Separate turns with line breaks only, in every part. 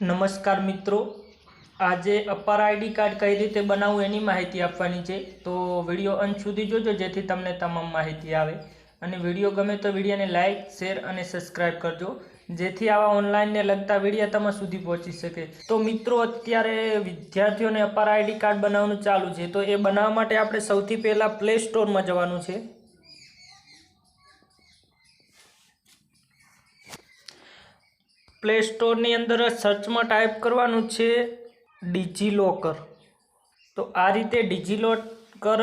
નમસ્કાર મિત્રો. આજે અપાર આઈડી કાર્ડ કઈ રીતે બનાવવું એની માહિતી આપવાની છે. તો વીડિયો અંત સુધી જોજો, જેથી તમને તમામ માહિતી આવે. અને વીડિયો ગમે તો વિડીયોને લાઇક શેર અને સબસ્ક્રાઇબ કરજો, જેથી આવા ઓનલાઈનને લગતા વીડિયો તમારા સુધી પહોંચી શકે. તો મિત્રો, અત્યારે વિદ્યાર્થીઓને અપાર આઈડી કાર્ડ બનાવવાનું ચાલુ છે. તો એ બનાવવા માટે આપણે સૌથી પહેલાં પ્લે સ્ટોરમાં જવાનું છે. પ્લે સ્ટોરની અંદર સર્ચમાં ટાઈપ કરવાનું છે ડિજિલોકર. તો આ રીતે ડિજિલોકર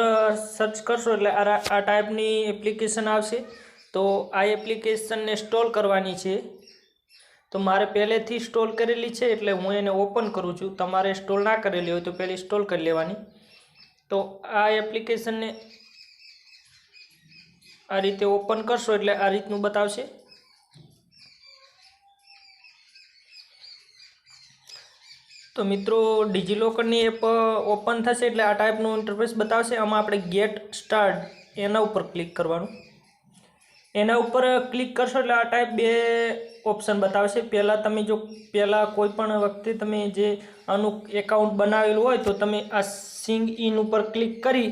સર્ચ કરશો એટલે આ આ ટાઈપની એપ્લિકેશન આવશે. તો આ એપ્લિકેશનને સ્ટોલ કરવાની છે. તો મારે પહેલેથી સ્ટોલ કરેલી છે એટલે હું એને ઓપન કરું છું. તમારે સ્ટોલ ના કરેલી હોય તો પહેલી સ્ટોલ કરી લેવાની. તો આ એપ્લિકેશનને આ રીતે ઓપન કરશો એટલે આ રીતનું બતાવશે. તો મિત્રો ડિજિલોકરની એપ ઓપન થશે એટલે આ ટાઈપનું ઇન્ટરફેસ બતાવશે. આમાં આપણે ગેટ સ્ટાર્ટ એના ઉપર ક્લિક કરવાનું. એના ઉપર ક્લિક કરશો એટલે આ ટાઈપ બે ઓપ્શન બતાવશે. પહેલાં તમે જો, પહેલાં કોઈ પણ વખતે તમે જે આનું એકાઉન્ટ બનાવેલું હોય તો તમે આ સિંગ ઇન ઉપર ક્લિક કરી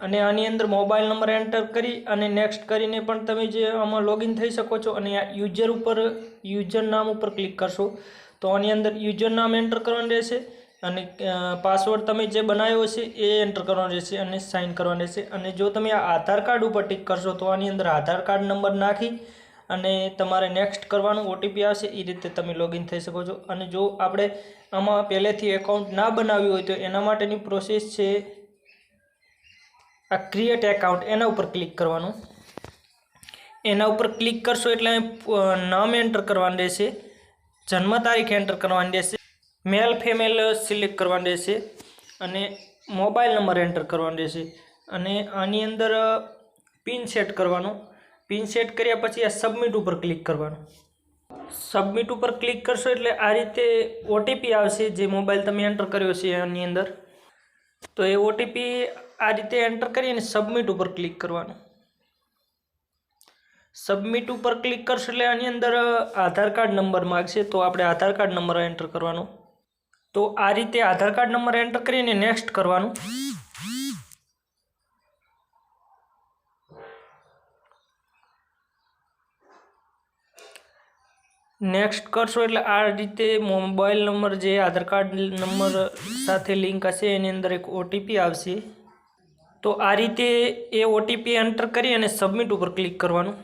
અને આની અંદર મોબાઈલ નંબર એન્ટર કરી અને નેક્સ્ટ કરીને પણ તમે જે આમાં લોગિન થઈ શકો છો અને યુઝર ઉપર યુઝર નામ ઉપર ક્લિક કરશો. તો આની અંદર યુઝર નામ એન્ટર કરવાનું રહેશે અને પાસવર્ડ તમે જે બનાવ્યો છે એ એન્ટર કરવાનો રહેશે અને સાઇન કરવાનું રહેશે. અને જો તમે આ આધાર કાર્ડ ઉપર ટિક કરશો તો આની અંદર આધાર કાર્ડ નંબર નાખી અને તમારે નેક્સ્ટ કરવાનું ઓટીપી આવશે. એ રીતે તમે લોગિન થઈ શકો છો. અને જો આપણે આમાં પહેલેથી એકાઉન્ટ ના બનાવ્યું હોય તો એના માટેની પ્રોસેસ છે આ ક્રિએટ એકાઉન્ટ એના ઉપર ક્લિક કરવાનું. એના ઉપર ક્લિક કરશો એટલે નામ એન્ટર કરવાનું રહેશે, જન્મ તારીખ એન્ટર કરવાની રહેશે મેલ ફિમેલ સિલેક્ટ કરવાનું રહેશે, અને મોબાઈલ નંબર એન્ટર કરવાનો રહેશે. અને આની અંદર પિન સેટ કરવાનો. પિન સેટ કર્યા પછી આ સબમિટ ઉપર ક્લિક કરવાનું. સબમિટ ઉપર ક્લિક કરશો એટલે આ રીતે ઓટીપી આવશે, જે મોબાઈલ તમે એન્ટર કર્યો છે એની અંદર. તો એ ઓટીપી આ રીતે એન્ટર કરી અને સબમિટ ઉપર ક્લિક કરવાનું. સબમિટ ઉપર ક્લિક કરશો એટલે આની અંદર આધાર કાર્ડ નંબર માગશે, તો આપણે આધાર કાર્ડ નંબર એન્ટર કરવાનો. તો આ રીતે આધાર કાર્ડ નંબર એન્ટર કરીને નેક્સ્ટ કરવાનું. નેક્સ્ટ કરશો એટલે આ રીતે મોબાઈલ નંબર જે આધાર કાર્ડ નંબર સાથે લિંક હશે, એની અંદર એક ઓટીપી આવશે. તો આ રીતે એ ઓટીપી એન્ટર કરી અને સબમિટ ઉપર ક્લિક કરવાનું.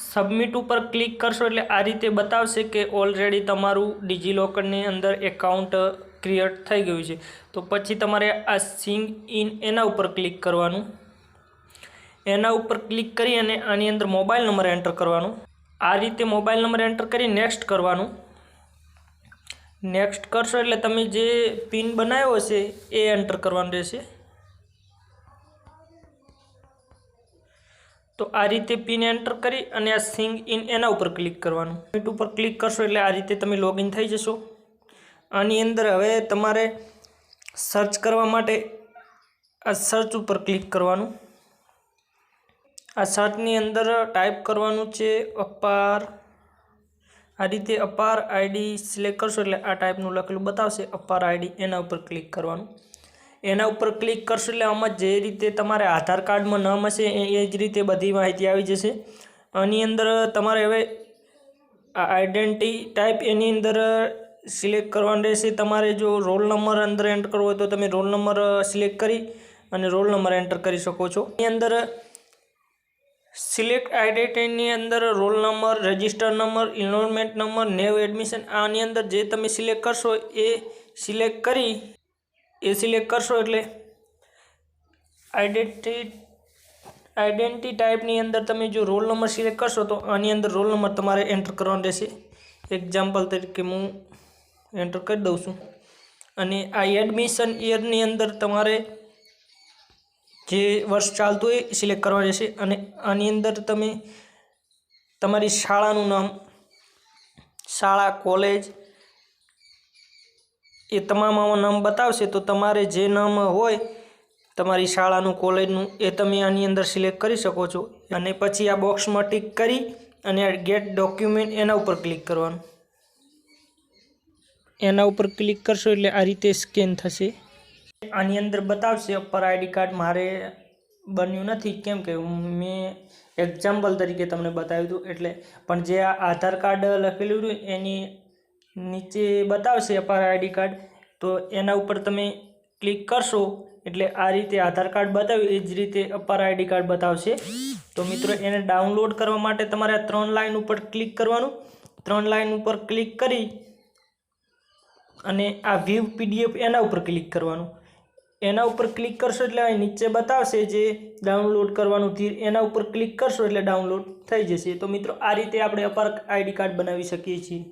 સબમિટ ઉપર ક્લિક કરશો એટલે આ રીતે બતાવશે કે ઓલરેડી તમારું ડિજિલોકરની અંદર એકાઉન્ટ ક્રિએટ થઈ ગયું છે. તો પછી તમારે આ સિંગ ઇન એના ઉપર ક્લિક કરવાનું. એના ઉપર ક્લિક કરી અને આની અંદર મોબાઈલ નંબર એન્ટર કરવાનો. આ રીતે મોબાઈલ નંબર એન્ટર કરી નેક્સ્ટ કરવાનું. નેક્સ્ટ કરશો એટલે તમે જે પિન બનાવ્યો હશે એ એન્ટર કરવાનું રહેશે. તો આ રીતે પિન એન્ટર કરી અને આ સિંગ ઇન એના ઉપર ક્લિક કરવાનું. મિટ ઉપર ક્લિક કરશો એટલે આ રીતે તમે લોગિન થઈ જશો. આની અંદર હવે તમારે સર્ચ કરવા માટે આ સર્ચ ઉપર ક્લિક કરવાનું. આ સાતની અંદર ટાઈપ કરવાનું છે અપાર. આ રીતે અપાર આઈડી સિલેક્ટ કરશો એટલે આ ટાઈપનું લખેલું બતાવશે. અપાર આઈડી એના ઉપર ક્લિક કરવાનું. એના ઉપર ક્લિક કરશો એટલે આમાં જે રીતે તમારે આધાર કાર્ડમાં નામ હશે એ જ રીતે બધી માહિતી આવી જશે. આની અંદર તમારે હવે આ આઈડેન્ટિટી ટાઈપ એની અંદર સિલેક્ટ કરવાનું રહેશે. તમારે જો રોલ નંબર અંદર એન્ટર કરવો હોય તો તમે રોલ નંબર સિલેક્ટ કરી અને રોલ નંબર એન્ટર કરી શકો છો. એની અંદર સિલેક્ટ આઈડેન્ટિટીની અંદર roll number, register number enrolment number, new admission, આની અંદર જે તમે સિલેક્ટ કરશો એ સિલેક્ટ કરી, એ સિલેક્ટ કરશો એટલે આઈડેન્ટિટી આઈડેન્ટિટી ટાઈપની અંદર તમે જો રોલ નંબર સિલેક્ટ કરશો તો આની અંદર રોલ નંબર તમારે એન્ટર કરવાનો રહેશે. એક્ઝામ્પલ તરીકે હું એન્ટર કરી દઉં છું. અને આ એડમિશન યરની અંદર તમારે જે વર્ષ ચાલતું હોય સિલેક્ટ કરવા રહેશે અને આની અંદર તમે તમારી શાળાનું નામ, શાળા કોલેજ એ તમામ આવા નામ બતાવશે તો તમારે જે નામ હોય તમારી શાળાનું કોલેજનું એ તમે આની અંદર સિલેક્ટ કરી શકો છો અને પછી આ બોક્સમાં ટીક કરી અને ગેટ ડોક્યુમેન્ટ એના ઉપર ક્લિક કરવાનું. એના ઉપર ક્લિક કરશો એટલે આ રીતે સ્કેન થશે. આની અંદર બતાવશે અપર આઈડી કાર્ડ મારે બન્યું નથી. કેમ કે મેં એક્ઝામ્પલ તરીકે તમને બતાવ્યું હતું. એટલે પણ જે આ આધાર કાર્ડ લખેલું હતું એની નીચે બતાવશે અપર આઈડી કાર્ડ તો એના ઉપર તમે ક્લિક કરશો એટલે આ રીતે આધાર કાર્ડ બતાવ્યું. એ જ રીતે અપર આઈડી કાર્ડ બતાવશે. તો મિત્રો એને ડાઉનલોડ કરવા માટે તમારે ત્રણ લાઈન ઉપર ક્લિક કરવાનું. ત્રણ લાઇન ઉપર ક્લિક કરી અને આ વ્યૂ પીડીએફ એના ઉપર ક્લિક કરવાનું. એના ઉપર ક્લિક કરશો એટલે અહીં નીચે બતાવશે જે ડાઉનલોડ કરવાનું ધીર, એના ઉપર ક્લિક કરશો એટલે ડાઉનલોડ થઈ જશે. તો મિત્રો, આ રીતે આપણે અપાર આઈડી કાર્ડ બનાવી શકીએ છીએ.